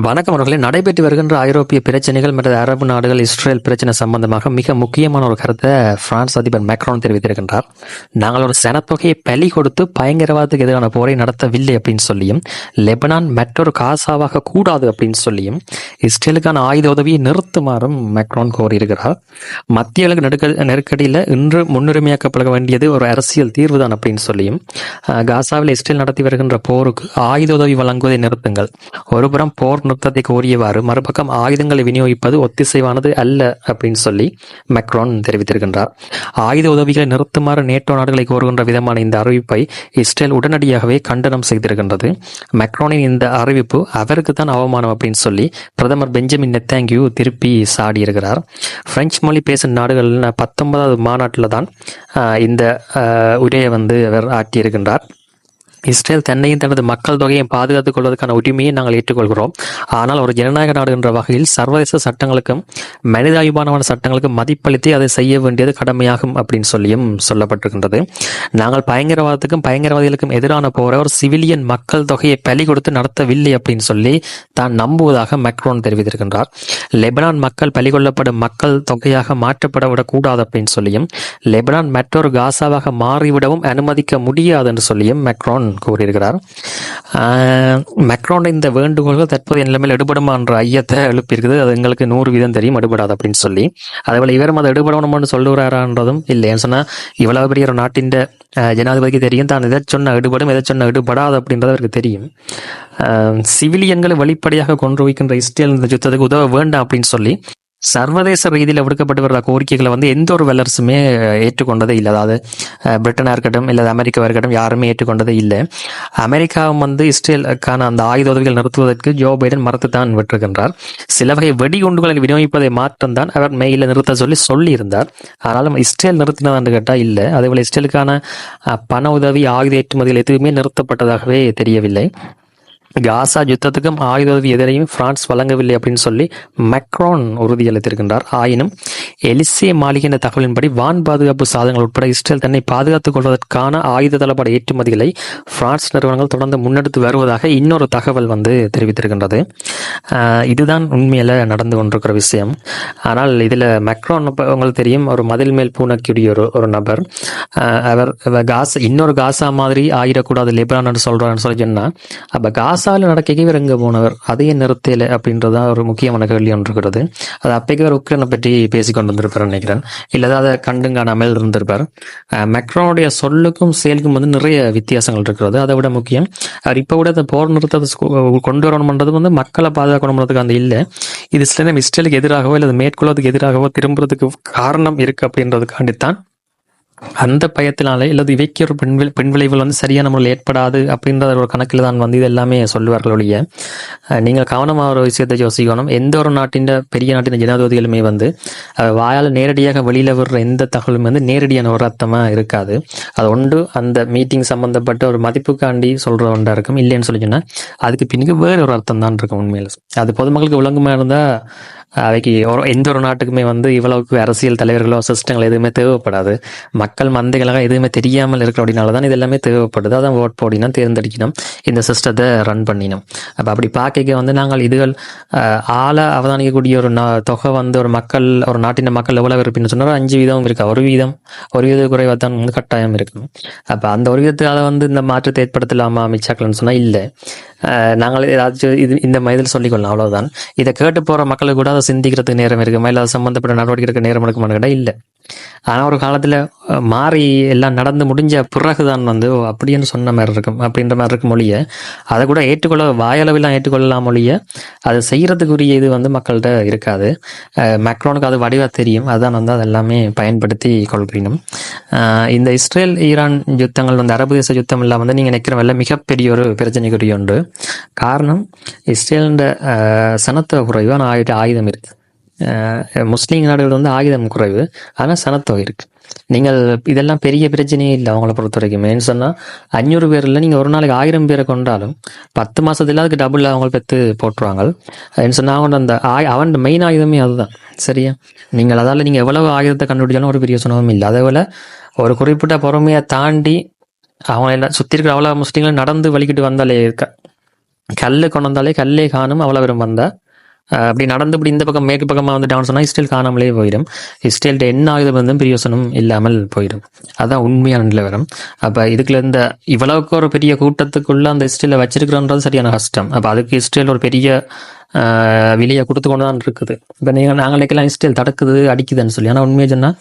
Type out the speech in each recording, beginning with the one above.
வணக்கம் அவர்களே. நடைபெற்று வருகின்ற ஐரோப்பிய பிரச்சனைகள் மற்றும் அரபு நாடுகள் இஸ்ரேல் பிரச்சனை சம்பந்தமாக மிக முக்கியமான ஒரு கருத்தை பிரான்ஸ் அதிபர் மேக்ரான் தெரிவித்திருக்கின்றார். நாங்கள் ஒரு சனத்தொகையை பலி கொடுத்து பயங்கரவாதத்துக்கு எதிரான போரை நடத்தவில்லை அப்படின்னு சொல்லியும் லெபனான் மற்றொரு காசாவாக கூடாது அப்படின்னு சொல்லியும் இஸ்ரேலுக்கான ஆயுத உதவியை நிறுத்துமாறும் மேக்ரான் கோரியிருக்கிறார். மத்திய அளவு நெருக்க நெருக்கடியில் இன்று முன்னுரிமையாக்கப்பட வேண்டியது ஒரு அரசியல் தீர்வுதான் அப்படின்னு சொல்லியும் காசாவில் இஸ்ரேல் நடத்தி வருகின்ற போருக்கு ஆயுத உதவி வழங்குவதை நிறுத்துங்கள். ஒருபுறம் போர் நுட்பத்தை கோரியவாறு மறுபக்கம் ஆயுதங்களை விநியோகிப்பது ஒத்திசைவானது அல்ல அப்படின்னு சொல்லி மெக்ரான் தெரிவித்திருக்கின்றார். ஆயுத உதவிகளை நிறுத்துமாறு நேட்டோ நாடுகளை கோருகின்ற விதமான இந்த அறிவிப்பை இஸ்ரேல் உடனடியாகவே கண்டனம் செய்திருக்கின்றது. மெக்ரானின் இந்த அறிவிப்பு அவருக்கு தான் அவமானம் அப்படின்னு சொல்லி பிரதமர் பெஞ்சமின் நெத்தாங்கியூ திருப்பி சாடியிருக்கிறார். பிரெஞ்சு மொழி பேசும் நாடுகள் பத்தொன்பதாவது மாநாட்டில் தான் இந்த உரையை வந்து அவர் ஆட்டியிருக்கின்றார் இஸ்ரேல் தன்னையும் தனது மக்கள் தொகையை பாதுகாத்துக் கொள்வதற்கான உரிமையை நாங்கள் ஏற்றுக்கொள்கிறோம். ஆனால் ஒரு ஜனநாயக நாடு என்ற வகையில் சர்வதேச சட்டங்களுக்கும் மனிதாபிமானமான சட்டங்களுக்கும் மதிப்பளித்து அதை செய்ய வேண்டியது கடமையாகும் அப்படின்னு சொல்லியும் சொல்லப்பட்டிருக்கின்றது. நாங்கள் பயங்கரவாதத்துக்கும் பயங்கரவாதிகளுக்கும் எதிரான போரை ஒரு சிவிலியன் மக்கள் தொகையை பலி கொடுத்து நடத்தவில்லை அப்படின்னு சொல்லி தான் நம்புவதாக மெக்ரோன் தெரிவித்திருக்கின்றார். லெபனான் மக்கள் பலி கொள்ளப்படும் மக்கள் தொகையாக மாற்றப்பட விடக்கூடாது அப்படின்னு சொல்லியும் லெபனான் மற்றொரு காசாவாக மாறிவிடவும் அனுமதிக்க முடியாது என்று சொல்லியும் மெக்ரோன் கூறியிருக்கிறார். ஆஹ், இந்த வேண்டுகோள்கள் தற்போதைய நிலைமையில் எடுபடுமா என்ற ஐயத்தை எழுப்பியிருக்குது. அது எங்களுக்கு நூறு வீதம் தெரியும் எடுபடாது அப்படின்னு சொல்லி. அதேபோல இவரும் அதை எடுபடணும்னு சொல்லுறாரான்றதும் இல்லைன்னு சொன்னால் சொன்னா இவ்வளவு பெரிய ஒரு நாட்டின் ஜனாதிபதிக்கு தெரியும் தான். எதை சொன்ன எடுபடும் எதை சொன்ன எடுபடாது அப்படின்றது அவருக்கு தெரியும். ஆஹ், சிவிலியன்களை வெளிப்படையாக கொண்டு வைக்கின்ற இஸ்ரேல் இந்த யுத்தத்துக்கு உதவ வேண்டாம் அப்படின்னு சொல்லி சர்வதேச ரீதியில் விடுக்கப்பட்டு வர்ற கோரிக்கைகளை வந்து எந்த ஒரு வல்லரசுமே ஏற்றுக்கொண்டதே இல்லை. அதாவது பிரிட்டனாக இருக்கட்டும் இல்லை அமெரிக்காவாக இருக்கட்டும் யாருமே ஏற்றுக்கொண்டதே இல்லை. அமெரிக்காவும் வந்து இஸ்ரேலுக்கான அந்த ஆயுத உதவிகள் நிறுத்துவதற்கு ஜோ பைடன் மறுத்துத்தான் விட்டிருக்கின்றார். சில வகை வெடிகுண்டுகளை விநியோகிப்பதை மாற்றம்தான் அவர் மெயில நிறுத்த சொல்லி சொல்லியிருந்தார். ஆனாலும் இஸ்ரேல் நிறுத்தினதான்னு கேட்டால் இல்லை. அதேபோல் இஸ்ரேலுக்கான பண உதவி ஆயுத ஏற்றுமதிகள் எதுவுமே நிறுத்தப்பட்டதாகவே தெரியவில்லை. காசா யுத்தத்துக்கும் ஆயுத உதவி எதிரையும் பிரான்ஸ் வழங்கவில்லை அப்படின்னு சொல்லி மெக்ரான் உறுதியளித்திருக்கின்றார் ஆயினும் எலிசே மாளிகையின் தகவலின்படி வான் பாதுகாப்பு சாதனங்கள் உட்பட இஸ்ரேல் தன்னை பாதுகாத்துக் கொள்வதற்கான ஆயுத தளபட ஏற்றுமதிகளை பிரான்ஸ் நிறுவனங்கள் தொடர்ந்து முன்னெடுத்து வருவதாக இன்னொரு தகவல் வந்து தெரிவித்திருக்கின்றது. இதுதான் உண்மையில நடந்து கொண்டிருக்கிற விஷயம். ஆனால் இதில் மெக்ரான் உங்களுக்கு தெரியும் ஒரு மதில் மேல் பூனக்கூடிய ஒரு ஒரு நபர். அவர் காசா இன்னொரு காசா மாதிரி ஆயிடக்கூடாது லெபனான் சொல்கிறான்னு சொல்லி சொன்னா அப்ப காசால நடக்க இவர் எங்கே போனவர் அதையே நிறுத்தல அப்படின்றதான் ஒரு முக்கியமான கேள்வி ஒன்று இருக்கிறது. அது அப்பைக்கு அவர் உக்ரைனை பற்றி பேசி கொண்டு வந்திருப்பார் நினைக்கிறேன். இல்லை அதை கண்டும் காணாமல் இருந்திருப்பார். மெக்ரானுடைய சொல்லுக்கும் செயலுக்கும் வந்து நிறைய வித்தியாசங்கள் இருக்கிறது. அதை விட முக்கியம் அவர் இப்போ கூட அதை போர் நிறுத்தத்தை கொண்டு வரணும்ன்றது வந்து மக்களை பாதுகாக்கணும்ன்றதுக்கு அந்த இல்லை. இது சில நேரம் இஸ்ரேலுக்கு எதிராகவோ இல்லை மேற்கொள்ளதுக்கு எதிராகவோ திரும்புறதுக்கு காரணம் இருக்கு அப்படின்றதுக்காண்டித்தான் அந்த பயத்தினாலே இல்லது இவைக்கு ஒரு பின் பின் விளைவுகள் வந்து சரியான முறையில் ஏற்படாது அப்படின்ற ஒரு கணக்கில் தான் வந்து இது எல்லாமே சொல்லுவார்கள் ஒழிய நீங்கள் கவனமாக ஒரு விஷயத்தை யோசிக்கணும். எந்த ஒரு நாட்டின் பெரிய நாட்டின் ஜனாதிபதிகளுமே வந்து வாயால் நேரடியாக வெளியில விடுற எந்த தகவலும் வந்து நேரடியான ஒரு அர்த்தமாக இருக்காது. அது ஒன்று அந்த மீட்டிங் சம்பந்தப்பட்ட ஒரு மதிப்புக்காண்டி சொல்ற ஒன்றா இருக்கும். இல்லைன்னு சொல்லி சொன்னா அதுக்கு பின்னுக்கு வேறு ஒரு அர்த்தம் தான் இருக்கும் உண்மையில். அது பொதுமக்களுக்கு விளங்குமா இருந்தா அவைக்கு ஒரு- எந்த ஒரு நாட்டுக்குமே வந்து இவ்வளவுக்கு அரசியல் தலைவர்களோ சிஸ்டங்கள் எதுவுமே தேவைப்படாது. மக்கள் மந்தைகளாக எதுவுமே தெரியாமல் இருக்கிற அப்படினால தான் இது எல்லாமே தேவைப்படுது. அதான் ஓட் போடினா தேர்ந்தெடுக்கணும். இந்த சிஸ்டத்தை ரன் பண்ணினோம். அப்போ அப்படி பார்க்க வந்து நாங்கள் இதுகள் ஆஹ், ஆள அவதானிக்கக்கூடிய ஒரு தொகை வந்து ஒரு மக்கள் ஒரு நாட்டின் மக்கள் எவ்வளவு இருப்பின்னு சொன்னால் அஞ்சு வீதம் இருக்கு. ஒரு வீதம். ஒரு வீத குறைவாக தான் வந்து கட்டாயம் இருக்கணும். அப்போ அந்த ஒரு விதத்தால் வந்து இந்த மாற்றத்தை ஏற்படுத்தலாமா அமைச்சாக்கள்னு சொன்னால் இல்லை. நாங்கள் ஏதாச்சும் இது இந்த மயத்தில் சொல்லிக்கொள்ளலாம் அவ்வளோதான் இதை கேட்டு போகிற மக்களுக்கு கூட அதை சிந்திக்கிறதுக்கு நேரம் இருக்குமா இல்லை அது சம்மந்தப்பட்ட நடவடிக்கை எடுக்க நேரம் இருக்குமான்னு கேட்டால் இல்லை. ஆனால் ஒரு காலத்தில் மாறி எல்லாம் நடந்து முடிஞ்ச பிறகுதான் வந்து அப்படின்னு சொன்ன மாதிரி இருக்கும் அப்படின்ற மாதிரி இருக்கும் மொழிய அதை கூட ஏற்றுக்கொள்ள வாயளவிலாம் ஏற்றுக்கொள்ளலாம் மொழிய அதை செய்யறதுக்குரிய இது வந்து மக்கள்கிட்ட இருக்காது. மேக்ரோனுக்கு அது வடிவா தெரியும். அதான் வந்து அது எல்லாமே பயன்படுத்தி கொள்கிறீனும் இந்த இஸ்ரேல் ஈரான் யுத்தங்கள் வந்து அரபு தேச யுத்தம் எல்லாம் வந்து நீங்கள் நினைக்கிற வல்ல மிகப்பெரிய ஒரு பிரச்சனைக்குரிய ஒன்று. காரணம் இஸ்ரேலின் சனத்துவ குறைவு ஆயுத ஆயுதம் இருக்கு. முஸ்லீம் நாடுகள் வந்து ஆயுதம் குறைவு. ஆனால் சனத்தொகை இருக்கு. நீங்கள் இதெல்லாம் பெரிய பிரச்சனையே இல்லை அவங்கள பொறுத்த வரைக்கும் ஏன்னு சொன்னால் அஞ்சூறு பேர் இல்லை நீங்கள் ஒரு நாளைக்கு ஆயிரம் பேரை கொண்டாலும் பத்து மாதத்துல அதுக்கு டபுள் அவங்க பெற்று போட்டுருவாங்க. ஏன்னு சொன்னால் அவங்க அந்த ஆய் அவன் மெயின் ஆயுதமே அதுதான். சரியா? நீங்கள் அதால் நீங்கள் எவ்வளவு ஆயுதத்தை கண்டுபிடிச்சாலும் ஒரு பெரிய சுனமும் இல்லை. அதே போல ஒரு குறிப்பிட்ட பொறுமையை தாண்டி அவங்க எல்லாம் சுற்றி இருக்கிற அவ்வளோ முஸ்லீம்கள் நடந்து வலிக்கிட்டு வந்தாலே இருக்க கல் கொண்டு வந்தாலே கல்லே காணும் அவ்வளோ பேரும் வந்தால் அப்படி நடந்து இப்படி இந்த பக்கம் மேற்கு பக்கமாக வந்துட்டான்னு சொன்னால் இஸ்ரேல் காணாமலே போயிடும். இஸ்ரேல்கிட்ட என்ன ஆகுது வந்து பிரியோசனம் இல்லாமல் போயிடும். அதான் உண்மையான நிலவரம் அப்போ இதுக்குள்ள இந்த இவ்வளவுக்கு ஒரு பெரிய கூட்டத்துக்குள்ள அந்த இஸ்ரேலை வச்சிருக்கிறோன்றது சரியான கஷ்டம். அப்போ அதுக்கு இஸ்ரேல் ஒரு பெரிய விலையை கொடுத்து கொண்டு தான் இருக்குது. இப்போ நீங்கள் நாங்களுக்கெல்லாம் இஸ்ரேல் தடுக்குது அடிக்குதுன்னு சொல்லி. ஆனால் உண்மையை சொன்னால்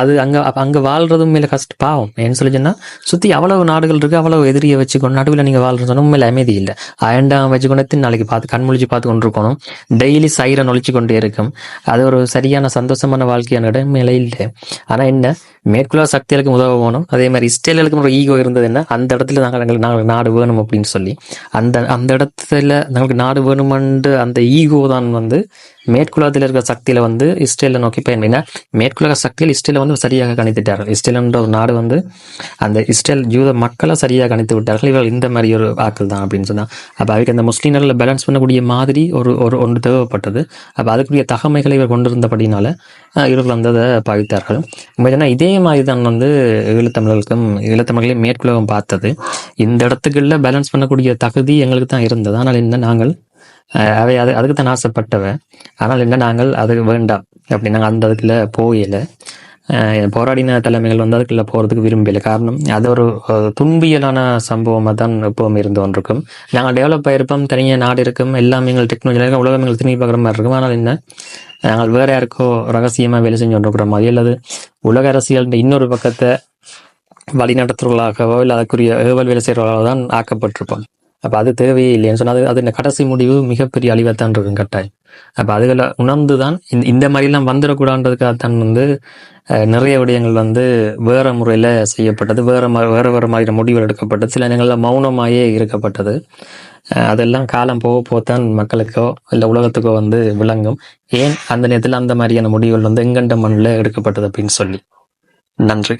அது அங்கே அங்கே வாழ்கிறது மேலே கஷ்ட பாவம். ஏன்னு சொல்லி சொன்னால் சுற்றி அவ்வளவு நாடுகள் இருக்குது அவ்வளவு எதிரியை வச்சுக்கொண்டு நடுவில் நீங்கள் வாழ்றது சொன்னால் உண்மையில அமைதி இல்லை. அயண்டாம் வச்சுக்கொண்டு எத்தனை நாளைக்கு பார்த்து கண்முழிச்சு பார்த்து கொண்டு இருக்கணும் டெய்லி சைரன் ஒழிச்சு கொண்டே இருக்கும். அது ஒரு சரியான சந்தோஷமான வாழ்க்கையான இடம் மேலே இல்லை. ஆனால் என்ன? மேற்குள்ள சக்திகளுக்கு உதவ போகணும். அதே மாதிரி இஸ்ரேலுக்கு ஒரு ஈகோ இருந்தது என்ன? அந்த இடத்துல நாங்கள் எங்களுக்கு நாங்கள் நாடு வேணும் அப்படின்னு சொல்லி. அந்த அந்த இடத்துல நமக்கு நாடு வேணுமென்று அந்த ஈகோ தான் வந்து மேற்குலகத்தில் இருக்கிற சக்தியில வந்து இஸ்ரேலை நோக்கி பயன்படுத்தினா மேற்குலக சக்தியில் இஸ்ரேலை வந்து சரியாக கணித்துட்டார்கள் இஸ்ரேல்ன்ற ஒரு நாடு வந்து அந்த இஸ்ரேல் யூத மக்களை சரியாக கணித்து விட்டார்கள். இவர்கள் இந்த மாதிரி ஒரு ஆக்கள் தான் அப்படின்னு சொன்னால் அப்போ அதுக்கு அந்த முஸ்லீம்களில் பேலன்ஸ் பண்ணக்கூடிய மாதிரி ஒரு ஒரு ஒன்று தேவைப்பட்டது. அப்போ அதுக்குரிய தகமைகளை இவர் கொண்டிருந்தபடினால இவர்கள் வந்து அதை பாவித்தார்கள். ஏன்னா இதே மாதிரி தான் வந்து ஈழத்தமிழர்களுக்கும் ஈழத்தமிழர்களையும் மேற்குலகம் பார்த்தது. இந்த இடத்துக்குள்ள பேலன்ஸ் பண்ணக்கூடிய தகுதி எங்களுக்கு தான் இருந்தது. ஆனால் என்ன நாங்கள் அவை அது அதுக்கு தான் ஆசைப்பட்டவ. ஆனால் என்ன நாங்கள் அது வேண்டாம். அப்படி நாங்கள் அந்த அதுக்குள்ள போகல போராடின தலைமைகள் வந்து அதுக்குள்ள போறதுக்கு விரும்பல காரணம் அது ஒரு துன்பியலான சம்பவமாக தான் எப்பவும் இருந்து ஒன்றிருக்கும் நாங்கள் டெவலப் ஆயிருப்போம் தனியாக நாடு இருக்கும் எல்லாமே எங்கள் டெக்னாலஜி உலகம் எங்களுக்கு திரும்பி பார்க்குற மாதிரி இருக்கும். ஆனால் என்ன நாங்கள் வேற யாருக்கோ ரகசியமாக வேலை செஞ்சு கொண்டிருக்கிற மாதிரி அல்லது உலக அரசியல் இன்னொரு பக்கத்தை வழிநடத்துறவர்களாகவோ இல்லை அதுக்குரிய ஏவல் வேலை செய்கிறவர்களாக தான் ஆக்கப்பட்டிருப்போம். அப்போ அது தேவையே இல்லைன்னு சொன்னால் அது அது கடைசி முடிவு மிகப்பெரிய அழிவைத்தான் இருக்கும் கட்டாயம். அப்போ அதுகளை உணர்ந்து தான் இந்த இந்த மாதிரிலாம் வந்துடக்கூடாதுன்றதுக்காக தான் வந்து நிறைய விடயங்கள் வந்து வேறு முறையில் செய்யப்பட்டது வேறு மா வேறு வேறு மாதிரி முடிவுகள் எடுக்கப்பட்டது சில நேரங்களில் மௌனமாயே இருக்கப்பட்டது. அதெல்லாம் காலம் போக போத்தான் மக்களுக்கோ இல்லை உலகத்துக்கோ வந்து விளங்கும். ஏன் அந்த நேரத்தில் அந்த மாதிரியான முடிவுகள் வந்து எங்கண்ட மண்ணில் எடுக்கப்பட்டது அப்படின்னு சொல்லி. நன்றி.